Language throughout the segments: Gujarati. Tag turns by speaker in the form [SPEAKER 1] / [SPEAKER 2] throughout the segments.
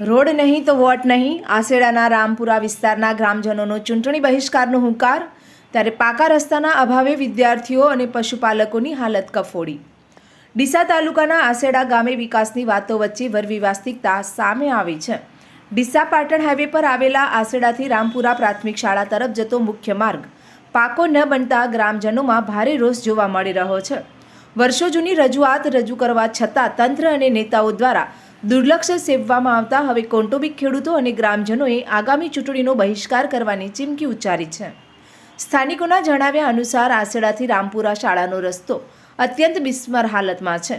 [SPEAKER 1] રોડ નહીં તો વોટ નહીં. આસેડાના રામપુરા વિસ્તારના ગ્રામજનોનો ચૂંટણી બહિષ્કારનો હુંકાર. ત્યારે પાકા રસ્તાના અભાવે વિદ્યાર્થીઓ અને પશુપાલકોની હાલત કફોડી. ડીસા તાલુકાના આસેડા ગામે વિકાસની વાતો વચ્ચે વરવિવાસ્તિકતા સામે આવી છે. ડીસા પાટણ હાઈવે પર આવેલા આસેડાથી રામપુરા પ્રાથમિક શાળા તરફ જતો મુખ્ય માર્ગ. પાકો ન બનતા ગ્રામજનોમાં ભારે રોષ જોવા મળી રહ્યો છે. વર્ષો જૂની રજૂઆત રજૂ કરવા છતાં તંત્ર અને નેતાઓ દ્વારા દુર્લક્ષ સેવવામાં આવતા હવે કૌટુંબિક ખેડૂતો અને ગ્રામજનોએ આગામી ચૂંટણીનો બહિષ્કાર કરવાની ચીમકી ઉચ્ચારી છે. સ્થાનિકોના જણાવ્યા અનુસાર આસેડાથી રામપુરા શાળાનો રસ્તો અત્યંત બિસ્મર હાલતમાં છે.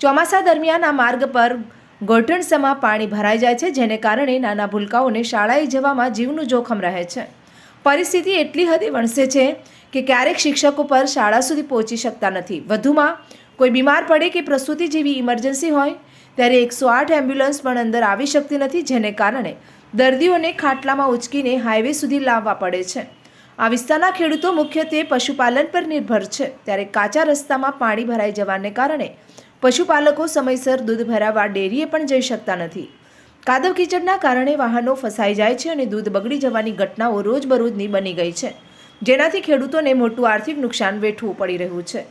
[SPEAKER 1] ચોમાસા દરમિયાન આ માર્ગ પર ગોઠણસમાં પાણી ભરાઈ જાય છે, જેને કારણે નાના ભૂલકાઓને શાળાએ જવામાં જીવનું જોખમ રહે છે. પરિસ્થિતિ એટલી હદે વણસે છે કે ક્યારેક શિક્ષકો પર શાળા સુધી પહોંચી શકતા નથી. વધુમાં કોઈ બીમાર પડે કે પ્રસૂતિ જેવી ઇમરજન્સી હોય ત્યારે એકસો આઠ એમ્બ્યુલન્સ પણ અંદર આવી શકતી નથી, જેને કારણે દર્દીઓને ખાટલામાં ઉચકીને હાઈવે સુધી લાવવા પડે છે. આ વિસ્તારના ખેડૂતો મુખ્યત્વે પશુપાલન પર નિર્ભર છે. ત્યારે કાચા રસ્તામાં પાણી ભરાઈ જવાને કારણે પશુપાલકો સમયસર દૂધ ભરાવવા ડેરીએ પણ જઈ શકતા નથી. કાદવ કીચડના કારણે વાહનો ફસાઈ જાય છે અને દૂધ બગડી જવાની ઘટનાઓ રોજબરોજની બની ગઈ છે. જેનાથી ખેડૂતોને મોટું આર્થિક નુકસાન વેઠવું પડી રહ્યું છે.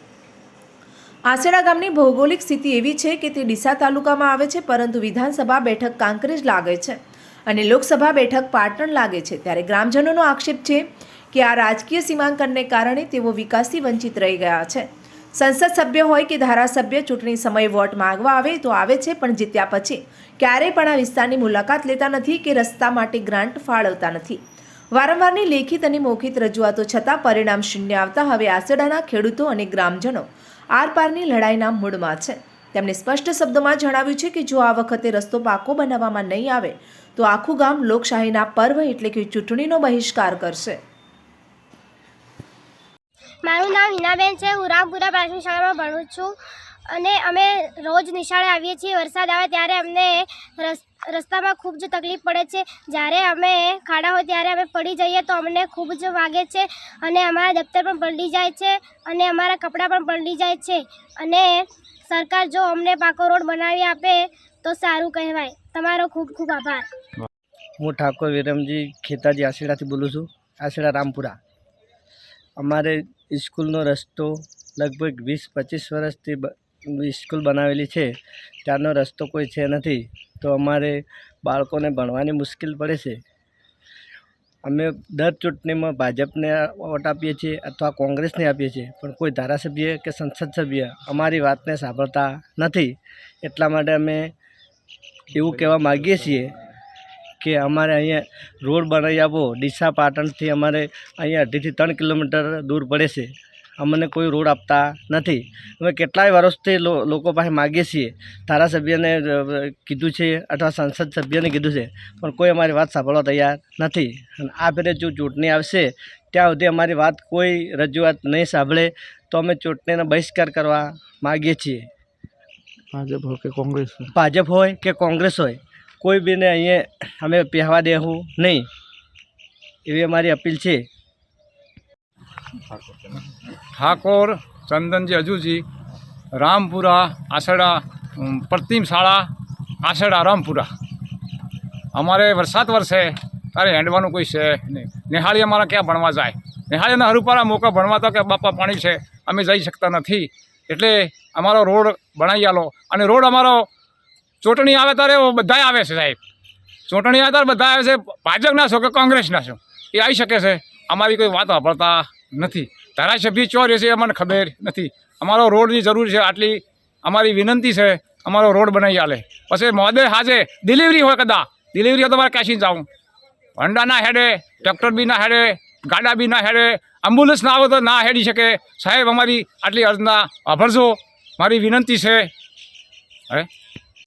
[SPEAKER 1] આસેડા ગામની ભૌગોલિક સ્થિતિ એવી છે કે તે ડીસા તાલુકામાં આવે છે, પરંતુ વિધાનસભા બેઠક કાંકરેજ લાગે છે અને લોકસભા બેઠક પાટણ લાગે છે. ત્યારે ગ્રામજનોનો આક્ષેપ છે કે આ રાજકીય સીમાંકનને કારણે તેઓ વિકાસથી વંચિત રહી ગયા છે. સંસદ સભ્ય હોય કે ધારાસભ્ય, ચૂંટણી સમયે વોટ માંગવા આવે તો આવે છે, પણ જીત્યા પછી ક્યારેય પણ આ વિસ્તારની મુલાકાત લેતા નથી કે રસ્તા માટે ગ્રાન્ટ ફાળવતા નથી. વારંવારની લેખિત અને મૌખિત રજૂઆતો છતાં પરિણામ શૂન્ય આવતા હવે આસેડાના ખેડૂતો અને ગ્રામજનો આરપારની લડાઈના મૂડમાં છે. તેમણે સ્પષ્ટ શબ્દોમાં જણાવ્યું છે કે જો આ વખતે રસ્તો પાકો બનાવવામાં નહીં આવે, તો આખું ગામ લોકશાહીના પર્વ એટલે કે ચૂંટણીનો બહિષ્કાર કરશે.
[SPEAKER 2] મારું નામ હિનાબેન છે. હું રામપુરા પ્રાથમિક શાળામાં ભણું છું અને અમે રોજ નિશાળે આવીએ છીએ. વરસાદ આવે ત્યારે અમને રસ રસ્તામાં ખૂબ જ તકલીફ પડે છે. જ્યારે અમે ખાડા હોય ત્યારે અમે પડી જઈએ તો અમને ખૂબ જ વાગે છે અને અમારા દફતર પણ પલટી જાય છે અને અમારા કપડાં પણ પલટી જાય છે. અને સરકાર જો અમને પાકો રોડ બનાવી આપે તો સારું કહેવાય. તમારો ખૂબ ખૂબ આભાર.
[SPEAKER 3] હું ઠાકોર વિરમજી ખેતાજી આશીડાથી બોલું છું. આશીડા રામપુરા. અમારે સ્કૂલનો રસ્તો લગભગ વીસ પચીસ વર્ષથી સ્કૂલ બનાવેલી છે. ત્યારનો રસ્તો કોઈ છે નથી. તો અમારે બાળકોને ભણવાની મુશ્કેલ પડે છે. અમે દર ચૂંટણીમાં ભાજપને વોટ આપીએ છીએ અથવા કોંગ્રેસને આપીએ છીએ. પણ કોઈ ધારાસભ્ય કે સંસદ સભ્ય અમારી વાતને સાંભળતા નથી. એટલા માટે અમે એવું કહેવા માગીએ છીએ કે અમારે અહીંયા રોડ બનાવી આપો. ડીસા પાટણથી અમારે અહીંયા અઢીથી ત્રણ કિલોમીટર દૂર પડે છે. અમને કોઈ રોડ આપતા નથી. અમે કેટલાય વર્ષથી લો- લોકો પાસે માગીએ છીએ. ધારાસભ્યને કીધું છે અથવા સંસદ સભ્યને કીધું છે પણ કોઈ અમારી વાત સાંભળવા તૈયાર નથી. અને આ ફેરે જો ચૂંટણી આવશે ત્યાં સુધી અમારી વાત કોઈ રજૂઆત નહીં સાંભળે તો અમે ચૂંટણીનો બહિષ્કાર કરવા માગીએ છીએ.
[SPEAKER 4] ભાજપ હોય કે કોંગ્રેસ હોય?
[SPEAKER 3] ભાજપ હોય કે કોંગ્રેસ હોય કોઈ બીને અહીંયા અમે પહેવા દેવું નહીં. એવી અમારી અપીલ છે.
[SPEAKER 5] ઠાકોર, ચંદનજી હજુજી રામપુરા આસડા પ્રતિમ શાળા આસડા રામપુરા. અમારે વરસાદ વરસે, તારે હેંડવાનું કોઈ છે નહીં. નિહાળી અમારા ક્યાં ભણવા જાય? નિહાળીના હરુપારા મોકો ભણવા તો કે બાપા પાણી છે, અમે જઈ શકતા નથી. એટલે અમારો રોડ બનાવી આલો. અને રોડ અમારો ચૂંટણી આવે ત્યારે બધા આવે છે સાહેબ. ચૂંટણી આવે ત્યારે બધા આવે છે. ભાજપના છો કે કોંગ્રેસના છો? એ આવી શકે છે. અમારી કોઈ વાત વાપરતા નથી. ધારાસભ્ય ચો રહેશે અમને ખબર નથી. અમારો રોડની જરૂર છે, આટલી અમારી વિનંતી છે, અમારો રોડ બનાવી આલે. પછી મોદે હાજે ડિલિવરી હોય કદા? ડિલિવરી હોય તો મારે જાઉં. હોન્ડા ના હેડે, ટ્રેક્ટર બી ના હેડે, ગાડા બી ના હેડે એમ્બ્યુલન્સ ના આવે તો ના હેડી શકે. સાહેબ, અમારી આટલી અર્જના આભરજો મારી વિનંતી છે. હવે